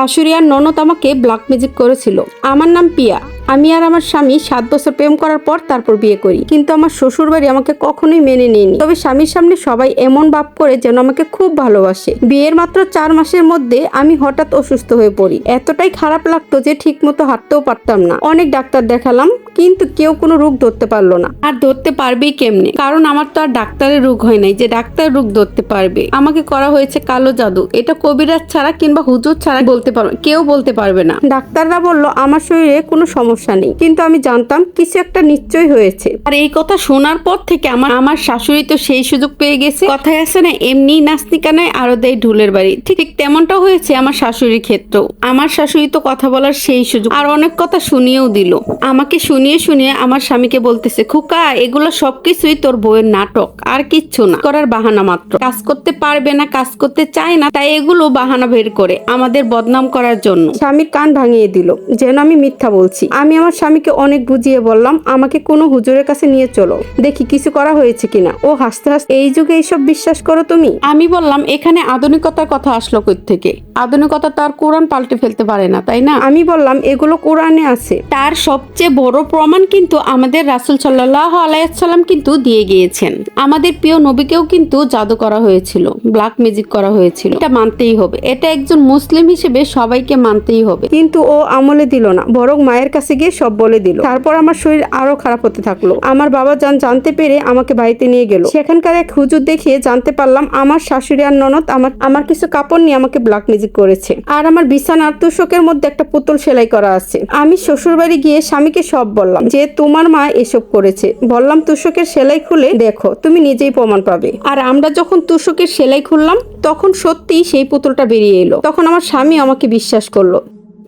শাশুড়ি ননদ আমাকে ব্ল্যাক ম্যাজিক করেছিল। আমার নাম পিয়া। আমি আর আমার স্বামী সাত বছর প্রেম করার পর তারপর বিয়ে করি। কিন্তু আমার শ্বশুর বাড়ি আমাকে কখনোই মেনে নেয়নি। তবে স্বামীর সামনে সবাই এমন ভাব করে যেন আমাকে খুব ভালোবাসে। বিয়ের মাত্র চার মাসের মধ্যে আমি হঠাৎ অসুস্থ হয়ে পড়ি। এতটাই খারাপ লাগতো যে ঠিক মতো হাঁটতেও পারতাম না। অনেক ডাক্তার দেখালাম, কিন্তু কেউ কোনো রোগ ধরতে পারল না। আর ধরতে পারবেই কেমনে? কারণ আমার তো আর ডাক্তারের রোগ হয় নাই যে ডাক্তার রোগ ধরতে পারবে। আমাকে করা হয়েছে কালো জাদু। এটা কবিরাজ ছাড়া কিংবা হুজুর ছাড়া বলতে পারবে কেউ বলতে পারবে না। ডাক্তাররা বলল, আমার শরীরে কোনো সমস্যা নেই। কিন্তু আমি জানতাম কিছু একটা নিশ্চয় হয়েছে। আর এই কথা শোনার পর থেকে আমার আমার শাশুড়ি তো সেই সুযোগ পেয়ে গেছে। কথায় আছে না এমনি নাস্তিকা নেয় আরও দেয় ঢুলের বাড়ি। ঠিক ঠিক তেমনটাও হয়েছে আমার শাশুড়ির ক্ষেত্রেও। আমার শাশুড়ি তো কথা বলার সেই সুযোগ। আর অনেক কথা শুনিয়েও দিল। আমাকে শুনিয়ে শুনিয়ে আমার স্বামীকে বলতেছে খুকা এগুলো সবকিছুই তোর বউয়ের নাটক। আর কিচ্ছু না। করার বাহানা মাত্র। কাজ করতে পারবে না কাজ করতে চায় না তাই এগুলো বাহানা বের করে আমাদের বদনাম করার জন্য। স্বামীর কান ভাঙিয়ে দিল যেন আমি মিথ্যা বলছি। আমি আমার স্বামীকে অনেক বুঝিয়ে বললাম আমাকে কোনো হুজুরের কাছে নিয়ে চলো। দেখি কিছু করা হয়েছে কিনা। ও হাসতে হাসতে এই যুগে এইসব বিশ্বাস করো তুমি? আমি বললাম এখানে আধুনিকতার কথা আসলো কই থেকে? আধুনিকতা তার কোরআন পাল্টে ফেলতে পারে না তাই না? আমি বললাম এগুলো কোরআনে আছে। তার সবচেয়ে বড় প্রমাণ কিন্তু আমাদের রাসুল সাল্লাহ আলাইসাল্লাম কিন্তু দিয়ে গিয়েছেন। আমাদের প্রিয় নবীকেও কিন্তু জাদু করা হয়েছিল ব্ল্যাক ম্যাজিক করা হয়েছিল। এটা মানতেই হবে। এটা একজন মুসলিম হিসেবে সবাইকে মানতেই হবে। কিন্তু ও আমলে দিল না বরং মায়ের কাছে গিয়ে সব বলে দিল। তারপর আমার শরীর আরও খারাপ হতে থাকল। আমার বাবা যান জানতে পেরে আমাকে বাড়িতে নিয়ে গেল। সেখানকার এক হুজুর দেখিয়ে জানতে পারলাম, আমার শাশুড়ি আর ননদ আমার আমার কিছু কাপড় নিয়ে আমাকে ব্ল্যাক ম্যাজিক করেছে। আর আমার বিছানার তুষকের মধ্যে একটা পুতুল সেলাই করা আছে। আমি শ্বশুর বাড়ি গিয়ে স্বামীকে সব বললাম যে, তোমার মা এসব করেছে। বললাম, তুষকের সেলাই খুলে দেখো, তুমি নিজেই প্রমাণ পাবে। আর আমরা যখন তুষকের সেলাই খুললাম, তখন সত্যিই সেই পুতুলটা বেরিয়ে এলো। তখন আমার স্বামী আমাকে বিশ্বাস করল।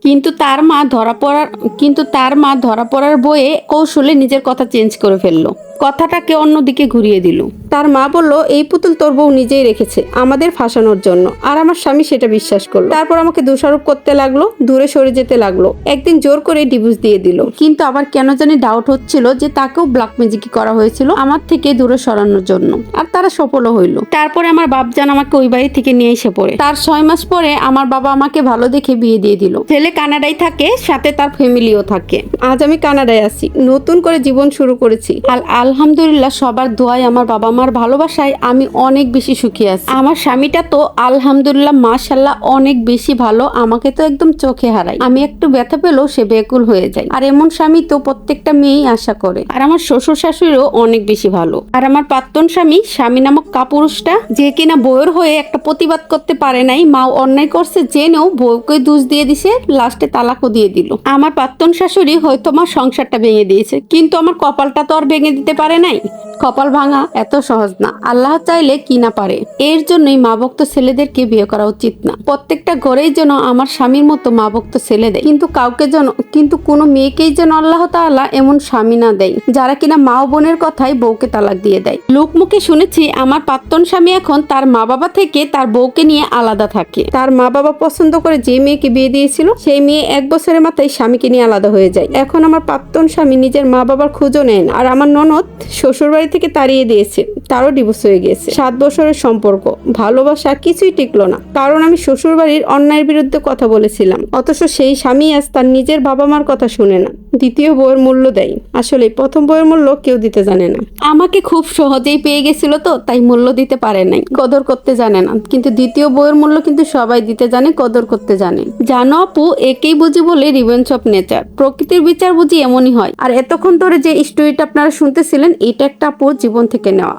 কিন্তু তার মা ধরা পড়ার, কিন্তু তার মা ধরা পড়ার বইয়ে কৌশলে নিজের কথা চেঞ্জ করে ফেলল। কথাটাকে অন্যদিকে ঘুরিয়ে দিল। তার মা বলল, এই পুতুল তোর বউ নিজেই রেখেছে, আমাদের ফাঁসানোর জন্য। আর আমার স্বামী সেটা বিশ্বাস করল। তারপর আমাকে দোষারোপ করতে লাগল, দূরে সরে যেতে লাগল। একদিন জোর করে ডিভোর্স দিয়ে দিল। কিন্তু আবার কেন জানি ডাউট হচ্ছিল যে তাকেও ব্ল্যাক ম্যাজিক করা হয়েছিল আমার থেকে দূরে সরানোর জন্য। আর তারা সফলও হইল। তারপরে আমার বাপজান আমাকে ওই বাড়ি থেকে নিয়ে এসে পড়ে। তার ছয় মাস পরে আমার বাবা আমাকে ভালো দেখে বিয়ে দিয়ে দিল। ছেলে কানাডায় থাকে, সাথে তার ফ্যামিলিও থাকে। আজ আমি কানাডায় আছি। নতুন করে জীবন শুরু করেছি। আর আলহামদুলিল্লাহ, সবার দোয়ায় আমার বাবা মার ভালোবাসায় আমি অনেক বেশি সুখী আছি। আমার স্বামীটা তো আলহামদুলিল্লাহ মাশাল্লাহ অনেক বেশি ভালো, আমাকে তো একদম চোখে হারাই আমি একটু ব্যথা পেলেও সে বেকুল হয়ে যায়। আর এমন স্বামী তো প্রত্যেকটা মেয়েই আশা করে। আর আমার শ্বশুর শাশুড়িও অনেক বেশি ভালো। আর আমার প্রাক্তন স্বামী স্বামী নামক কাপুরুষটা, যে কিনা বউয়ের হয়ে একটা প্রতিবাদ করতে পারে নাই মা অন্যায় করছে, জেনেও বউকে দোষ দিয়ে দিছে, লাস্টে তালাকও দিয়ে দিল। আমার প্রাক্তন শাশুড়ি হয়তো আমার সংসারটা ভেঙে দিয়েছে, কিন্তু আমার কপালটা তো আর ভেঙে দিতে পারে নাই? কপাল ভাঙা এত সহজ না। আল্লাহ চাইলে কি না পারে। এর জন্যই মা ভক্ত ছেলেদেরকে বিয়ে করা উচিত না। প্রত্যেকটা ঘরেই যেন আমার স্বামীর মতো মা ভক্ত ছেলে দেয়। কিন্তু কাউকে যেন, কিন্তু কোনো মেয়েকেই যেন আল্লাহ তাআলা এমন স্বামী না দেয়, যারা কিনা মা ও বোনের কথাই বউকে তালাক দিয়ে দেয়। লোকমুখে শুনেছি, আমার প্রাক্তন স্বামী এখন তার মা বাবা থেকে তার বউকে নিয়ে আলাদা থাকে। তার মা বাবা পছন্দ করে যে মেয়েকে বিয়ে দিয়েছিল, সেই মেয়ে এক বছরের মাথায় স্বামীকে নিয়ে আলাদা হয়ে যায়। এখন আমার প্রাক্তন স্বামী নিজের মা বাবার খোঁজও নেয় না। আর আমার ননদ শ্বশুর বাড়ি থেকে তাড়িয়ে দিয়েছে, তারও ডিভোর্স হয়ে গিয়েছে। সাত বছরের সম্পর্ক, ভালোবাসা কিছুই টিকলো না। কারণ আমি শ্বশুর বাড়ির অন্যায়ের বিরুদ্ধে কথা বলেছিলাম। অথচ সেই স্বামী আজ তার নিজের বাবা মার কথা শুনে না। দ্বিতীয় বইয়ের মূল্য দেয় আসলে প্রথম বইয়ের মূল্য কেউ দিতে জানে না। আমাকে খুব সহজেই পেয়ে গেছিল তো, তাই মূল্য দিতে পারে নাই। কদর করতে জানে না। কিন্তু দ্বিতীয় বইয়ের মূল্য কিন্তু সবাই দিতে জানে, কদর করতে জানে। জানো আপু, একেই বুঝি বলে রিভেঞ্জ অফ নেচার প্রকৃতির বিচার বুঝি এমনই হয়। আর এতক্ষণ ধরে যে স্টোরিটা আপনারা শুনতেছিলেন, এটা একটা আপুর জীবন থেকে নেওয়া।